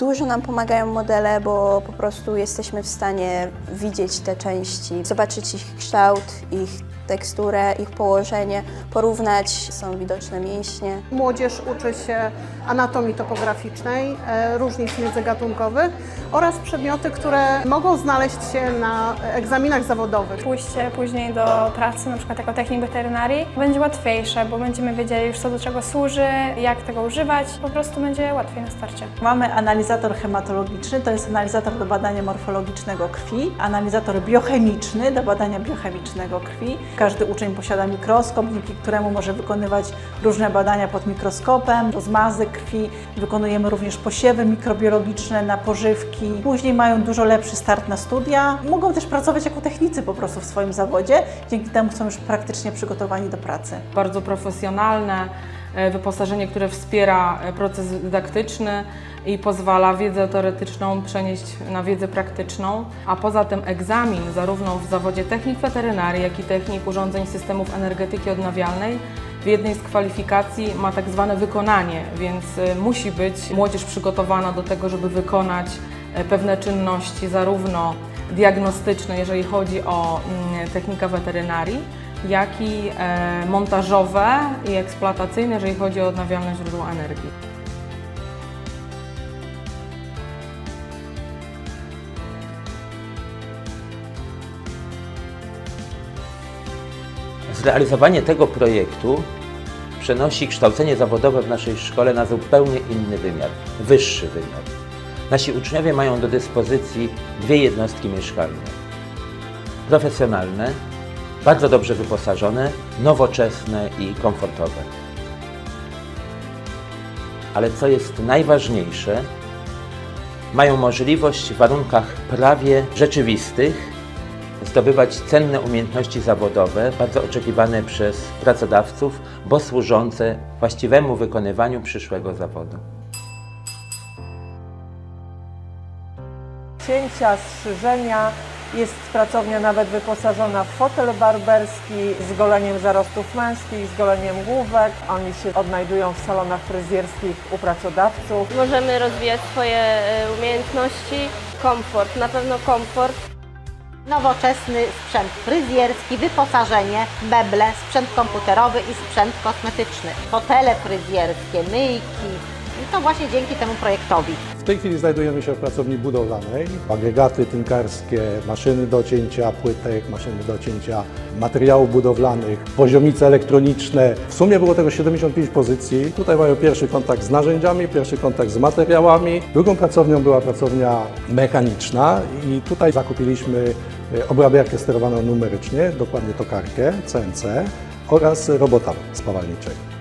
Dużo nam pomagają modele, bo po prostu jesteśmy w stanie widzieć te części, zobaczyć ich kształt, ich teksturę, ich położenie, porównać, są widoczne mięśnie. Młodzież uczy się anatomii topograficznej, e, różnic międzygatunkowych oraz przedmioty, które mogą znaleźć się na egzaminach zawodowych. Pójście później do pracy, na przykład jako technik weterynarii, będzie łatwiejsze, bo będziemy wiedzieli już co do czego służy, jak tego używać, po prostu będzie łatwiej na starcie. Mamy analizator hematologiczny, to jest analizator do badania morfologicznego krwi, analizator biochemiczny do badania biochemicznego krwi. Każdy uczeń posiada mikroskop, dzięki któremu może wykonywać różne badania pod mikroskopem, rozmazy krwi. Wykonujemy również posiewy mikrobiologiczne na pożywki. Później mają dużo lepszy start na studia. Mogą też pracować jako technicy po prostu w swoim zawodzie, dzięki temu są już praktycznie przygotowani do pracy. bardzo profesjonalne, wyposażenie, które wspiera e, proces dydaktyczny i pozwala wiedzę teoretyczną przenieść na wiedzę praktyczną, a poza tym egzamin zarówno w zawodzie technik weterynarii, jak i technik urządzeń systemów energetyki odnawialnej w jednej z kwalifikacji ma tak zwane wykonanie, więc e, musi być młodzież przygotowana do tego, żeby wykonać e, pewne czynności zarówno diagnostyczne, jeżeli chodzi o mm, technikę weterynarii, jak i e, montażowe i eksploatacyjne, jeżeli chodzi o odnawialne źródła energii. Zrealizowanie tego projektu przenosi kształcenie zawodowe w naszej szkole na zupełnie inny wymiar, wyższy wymiar. Nasi uczniowie mają do dyspozycji dwie jednostki mieszkalne. Profesjonalne, bardzo dobrze wyposażone, nowoczesne i komfortowe. Ale co jest najważniejsze, mają możliwość w warunkach prawie rzeczywistych zdobywać cenne umiejętności zawodowe, bardzo oczekiwane przez pracodawców, bo służące właściwemu wykonywaniu przyszłego zawodu. cięcia, strzyżenia. Jest pracownia nawet wyposażona w fotel barberski z goleniem zarostów męskich, z goleniem główek. Oni się odnajdują w salonach fryzjerskich u pracodawców. Możemy rozwijać swoje e, umiejętności. Komfort, na pewno komfort. Nowoczesny sprzęt fryzjerski, wyposażenie, meble, sprzęt komputerowy i sprzęt kosmetyczny, fotele fryzjerskie, myjki. I to właśnie dzięki temu projektowi. W tej chwili znajdujemy się w pracowni budowlanej. Agregaty tynkarskie, maszyny do cięcia płytek, maszyny do cięcia materiałów budowlanych, poziomice elektroniczne. W sumie było tego 75 pozycji. Tutaj mają pierwszy kontakt z narzędziami, pierwszy kontakt z materiałami. Drugą pracownią była pracownia mechaniczna i tutaj zakupiliśmy e, obrabiarkę sterowaną numerycznie, dokładnie tokarkę CNC oraz robota spawalniczego.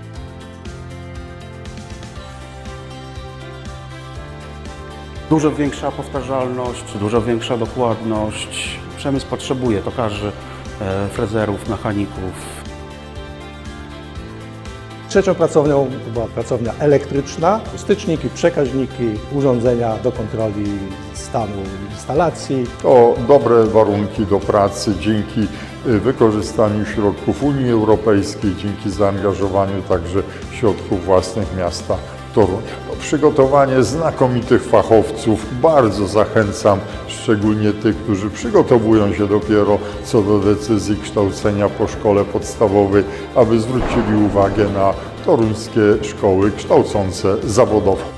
Dużo większa powtarzalność, dużo większa dokładność. Przemysł potrzebuje tokarzy, e, frezerów, mechaników. Trzecią pracownią była pracownia elektryczna, styczniki, przekaźniki, urządzenia do kontroli stanu instalacji. To dobre warunki do pracy dzięki y, wykorzystaniu środków Unii Europejskiej, dzięki zaangażowaniu także środków własnych miasta Torunia. To przygotowanie znakomitych fachowców. Bardzo zachęcam, szczególnie tych, którzy przygotowują się dopiero co do decyzji kształcenia po szkole podstawowej, aby zwrócili uwagę na toruńskie szkoły kształcące zawodowo.